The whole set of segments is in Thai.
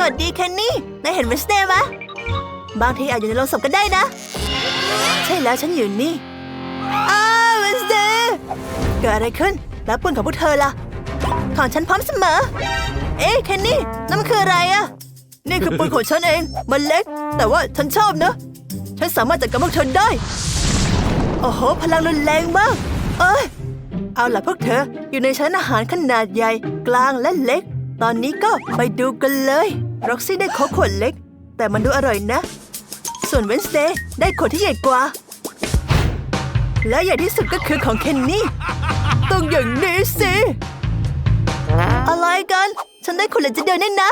สวัสดีเคนนี่นายเห็นเวนสเดย์ไหมบางทีอาจอยู่ในโรงศพก็ได้นะ ใช่แล้วฉันอยู่นี่อ้าวเวนสเดย์เกิดอะไรขึ้น แล้วปืนของพวกเธอล่ะ ของฉันพร้อมเสมอ เอ๊ะเคนนี่นั่นมันคืออะไรอะนี่คือปืนของฉันเอง มันเล็ก แต่ว่าฉันชอบนะ ฉันสามารถจัดการพวกเธอได้ โอ้โห พลังรุนแรงมาก เอ้ย เอาล่ะพวกเธอ อยู่ในชั้นอาหารขนาดใหญ่ กลางและเล็ก ตอนนี้ก็ไปดูกันเลย ร็อกซี่ได้โค้กขวดเล็ก แต่มันดูอร่อยนะ ส่วนเวนสเดย์ได้ขวดที่ใหญ่กว่า และใหญ่ที่สุดก็คือของเคนนี่ต้องอย่างนี้สิอะไรกัน ฉันได้ขวดเล็กจะเดียวนี่นะ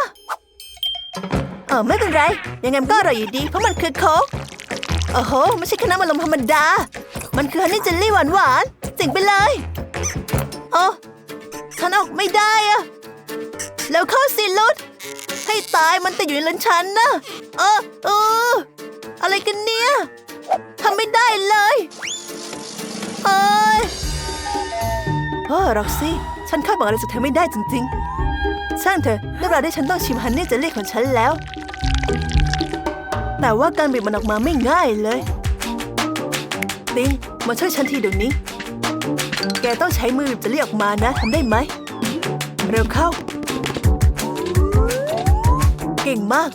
เออไม่เป็นไร ยังไงก็อร่อยอยู่ดี เพราะมันคือโค้กโอ้โห ไม่ใช่แค่น้ำมันลมธรรมดา มันคือฮันนี่เจลลี่หวานหวานๆเจ๋งไปเลย โอ้ฉันออกไม่ได้อะ แล้วเข้าสิลุดให้ตายมันแติดอยู่ในลิ้นฉันนะเออเออ อะไรกันเนี่ยทำไม่ได้เลยเอ้ยโอ้ร็อกซี่ ฉันคาดหวังอะไรจากเธอไม่ได้จริงๆ ช่างเถอะได้เวลาที่ฉันต้องชิมฮันนี่เจลลี่ของฉันแล้ว แต่ว่าการบีบมันออกมาไม่ง่ายเลยติงมาช่วยฉันทีเดี๋ยวนี้ แกต้องใช้มือบีบเจลลี่ออกมานะทำได้ไหม เร็วเข้า ก่งมาก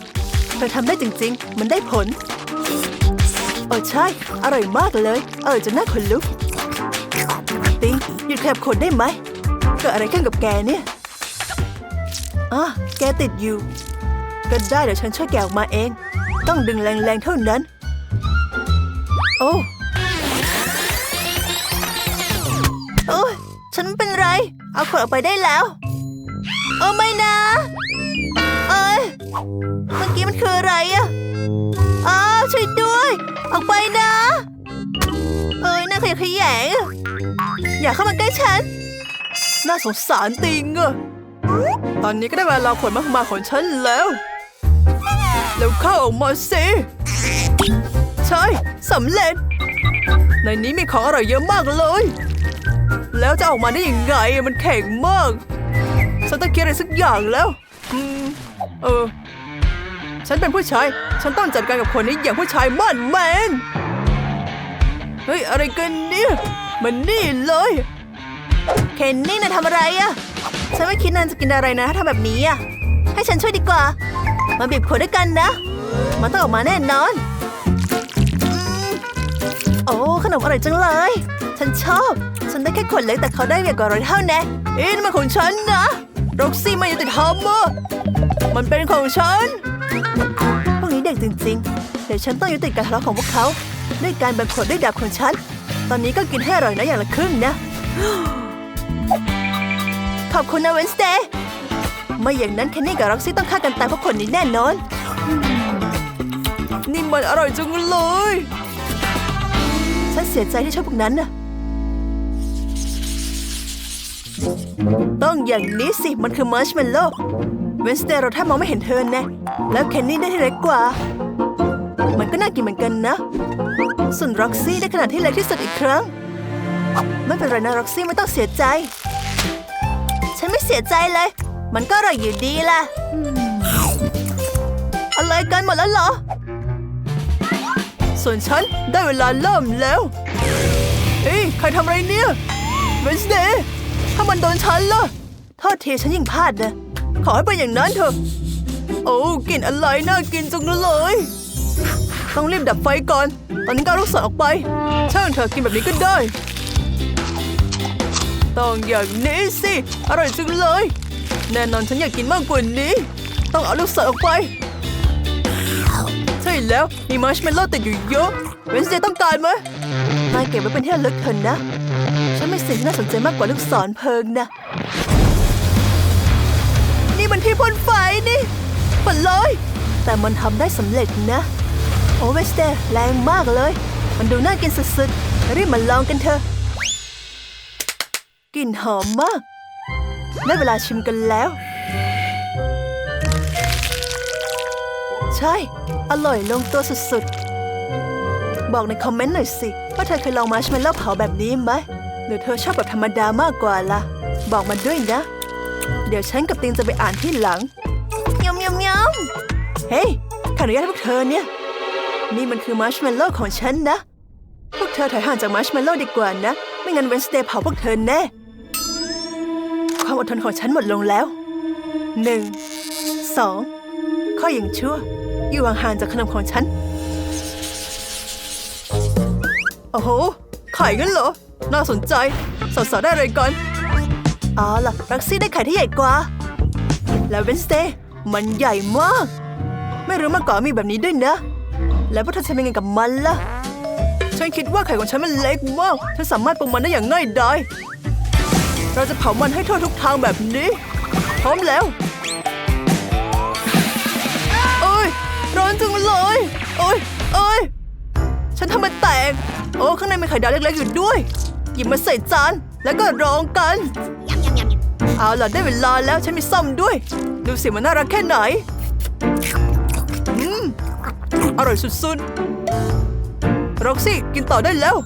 เธอทำได้จริง ๆ มันได้ผลเออใช่ อร่อยมากเลย เออจนน่าขนลุก ติงหยุดขยับขนได้ไหมเกิดอะไรขึ้นกับแกเนี่ยอะแกติดอยู่ ก็ได้เดี๋ยวฉันช่วยแกออกมาเอง ต้องดึงแรงๆเท่านั้น โอ้โอ้ยฉันเป็นไร เอาขวดออกไปได้แล้ว โอ้ไม่นะ เมื่อกี้มันคืออะไรอะอ้าวช่วยด้วย ออกไปนะ เอ้ยน่าขยะแขยงอย่าเข้ามาใกล้ฉัน น่าสงสารติงอะตอนนี้ก็ได้เวลาขวดมากมาของฉันแล้วแล้วเข้าออกมาสิใช่สำเร็จ ในนี้มีของอร่อยเยอะมากเลย แล้วจะออกมาได้ยังไงมันแข็งมากฉันต้องคิดอะไรสักอย่างแล้ว อืม เออ ฉันเป็นผู้ชาย ฉันต้องจัดการกับคนนี้อย่างผู้ชายมั่นแมน เฮ้ย อะไรกันเนี่ย มันนี่เลย เคนนี่นายทำอะไรอะฉันไม่คิดนายจะกินอะไรนะถ้าทำแบบนี้อะให้ฉันช่วยดีกว่า มาบีบขวดด้วยกันนะ มันต้องออกมาแน่นอนอโอ้ขนมอร่อยจังเลย ฉันชอบ ฉันได้แค่ขวดเล็กแต่เขาได้ใหญ่กว่าร้อยเท่าแน่เอ๊ะนี่มันของฉันนะร็อกซี่ไม่ยุติธรรมอะมันเป็นของฉัน พวกนี้เด็กจริงๆ เดี๋ยวฉันต้องยุติการทะเลาะของพวกเขาด้วยการแบ่งขวดด้วยดาบของฉัน ตอนนี้ก็กินให้อร่อยนะอย่างละครึ่งนะ ขอบคุณนะเวนสเดย์ไม่อย่างนั้นเคนนี่กับร็อกซี่ต้องฆ่ากันตายเพราะคนนี้แน่นอน นี่มันอร่อยจังเลย ฉันเสียใจที่ชอบพวกนั้นน่ะต้องอย่างนี้สิ มันคือมาร์ชเมลโล่ เวนสเดย์เราแทบมองไม่เห็นเธอแน่แล้วเคนนี่ได้ที่เล็กกว่า มันก็น่ากินเหมือนกันนะ ส่วนร็อกซี่ได้ขนาดที่เล็กที่สุดอีกครั้ง ไม่เป็นไรนะร็อกซี่ไม่ต้องเสียใจ ฉันไม่เสียใจเลย มันก็อร่อยอยู่ดีล่ะอะไรกันหมดแล้วเหรอ ส่วนฉันได้เวลาเริ่มแล้ว เอ้ยใครทำอะไรเนี่ยเวนสเดย์ถ้ามันโดนฉันล่ะโทษทีฉันยิ่งพลาดนะ ขอให้เป็นอย่างนั้นเถอะ โอ้กลิ่นอะไรน่ากินจังเลย ต้องรีบดับไฟก่อน ตอนนี้ก็ลูกศรออกไป ช่างเถอกินแบบนี้ก็ได้ ต้องอย่างนี้สิ อร่อยจังเลย แน่นอนฉันอยากกินมากกว่านี้ ต้องเอาลูกศรออกไป ใช่แล้ว มีมาร์ชเมลโล่ติดอยู่เยอะ เวนเดย์ต้องการไหมนายเก็บไว้เป็นที่ระลึกเถอะนะ ฉันไมีสิ่งที่น่าสนใจมากกว่าลูกศรเพลิงนะ นี่มันที่พ่นไฟนี่ปัดเลย แต่มันทำได้สำเร็จนะ โอเวสเตอร์แรงมากเลย มันดูน่ากินสุดๆ รีบมาลองกันเถอะ กลิ่นหอมมาก ได้เวลาชิมกันแล้ว ใช่ อร่อยลงตัวสุดๆ บอกในคอมเมนต์หน่อยสิ ว่าเธอเคยลองมาร์ชเมลโล่เผาแบบนี้ไหม หรือเธอชอบแบบธรรมดามากกว่าล่ะ บอกมาด้วยนะ เดี๋ยวฉันกับติงจะไปอ่านที่หลังยำยำยำเฮ้ยขออนุญาตให้พวกเธอเนี่ย นี่มันคือมาร์ชเมลโล่ของฉันนะ พวกเธอถอยห่างจากมาร์ชเมลโล่ดีกว่านะ ไม่งั้นเวนสเดย์เผาพวกเธอแน่ ความอดทนของฉันหมดลงแล้วหนึ่งสองข้ออย่างชั่ว อยู่ห่างๆจากขนมของฉัน โอ้โหไข่งั้นเหรอ น่าสนใจสาวๆได้อะไรกัน อ๋อล่ะรักซี่ได้ไข่ที่ใหญ่กว่า แล้วเวนสเดย์มันใหญ่มาก ไม่รู้มาก่อนมีแบบนี้ด้วยนะ แล้วพวกเธอจะเป็นไงกับมันล่ะ ฉันคิดว่าไข่ของฉันมันเล็กมากฉันสามารถปรุงมันได้อย่างง่ายดายเราจะเผามันให้ทั่วทุกทางแบบนี้ พร้อมแล้วโอ้ยร้อนจังเลยโอ้ยโอ้ยฉันทำมันแตกโอ้ข้างในมีไข่ดาวเล็กๆอยู่ด้วย หยิบมาใส่จานแล้วก็ร้องกัน เอาล่ะได้เวลาแล้วฉันมีซ่อมด้วย ดูสิมันน่ารักแค่ไหนอืมอร่อยสุดๆร็อกซี่กินต่อได้แล้ว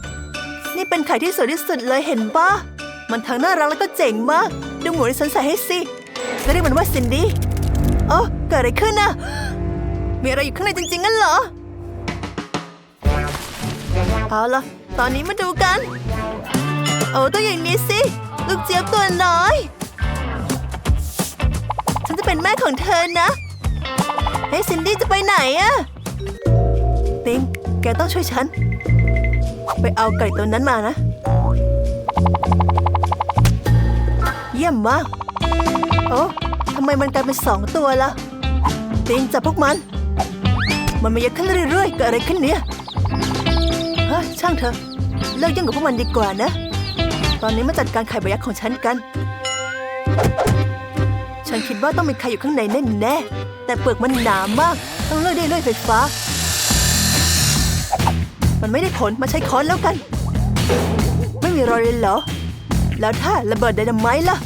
นี่เป็นไข่ที่สวยที่สุดเลยเห็นปะมันทั้งน่ารักแล้วก็เจ๋งมากดูหมูที่ฉันใส่ให้สิแล้วเรียกมันว่าซินดี้โอ้เกิดอะไรขึ้นน่ะมีอะไรอยู่ข้างในจริงๆงั้นเหรอ เอาล่ะ ตอนนี้มาดูกัน โอ้ตัวอย่างนี้สิ ลูกเจี๊ยบตัวน้อย ฉันจะเป็นแม่ของเธอนะเฮ้ซินดี้จะไปไหนอะติงแกต้องช่วยฉัน ไปเอาไก่ตัวนั้นมานะ เยี่ยมมาก โอ้ทำไมมันกลายเป็นสองตัวล่ะติงจับพวกมัน มันมาเยอะขึ้นเรื่อยๆเกิดอะไรขึ้นเนี่ยเฮ้ยช่างเถอะเลิกยุ่งกับพวกมันดีกว่านะ ตอนนี้มาจัดการไข่ใบยักษ์ของฉันกัน ฉันคิดว่าต้องมีใครอยู่ข้างในแน่ๆแต่เปลือกมันหนามาก ต้องเลื่อยด้วยเลื่อยไฟฟ้า มันไม่ได้ผลมาใช้ค้อนแล้วกัน ไม่มีรอยเลยเหรอ แล้วถ้าระเบิดไดนาไมต์ล่ะ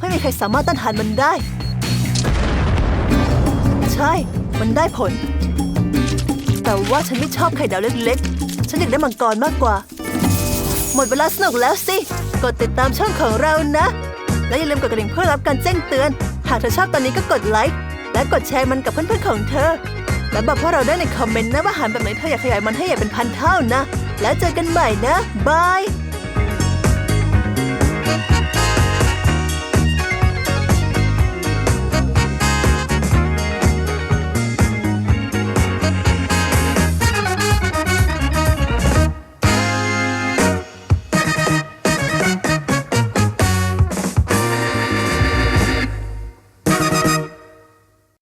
ไม่มีใครสามารถต้านทานมันได้ ใช่ มันได้ผล แต่ว่าฉันไม่ชอบไข่ดาวเล็กๆ ฉันอยากได้มังกรมากกว่า หมดเวลาสนุกแล้วสิ กดติดตามช่องของเรานะ และอย่าลืมกดกระดิ่งเพื่อรับการแจ้งเตือน หากเธอชอบตอนนี้ก็กดไลค์และกดแชร์มันกับเพื่อนๆของเธอ และบอกพวกเราได้ในคอมเมนต์นะว่าอาหารแบบไหนเธออยากขยายมันให้ใหญ่เป็นพันเท่านะ แล้วเจอกันใหม่นะบาย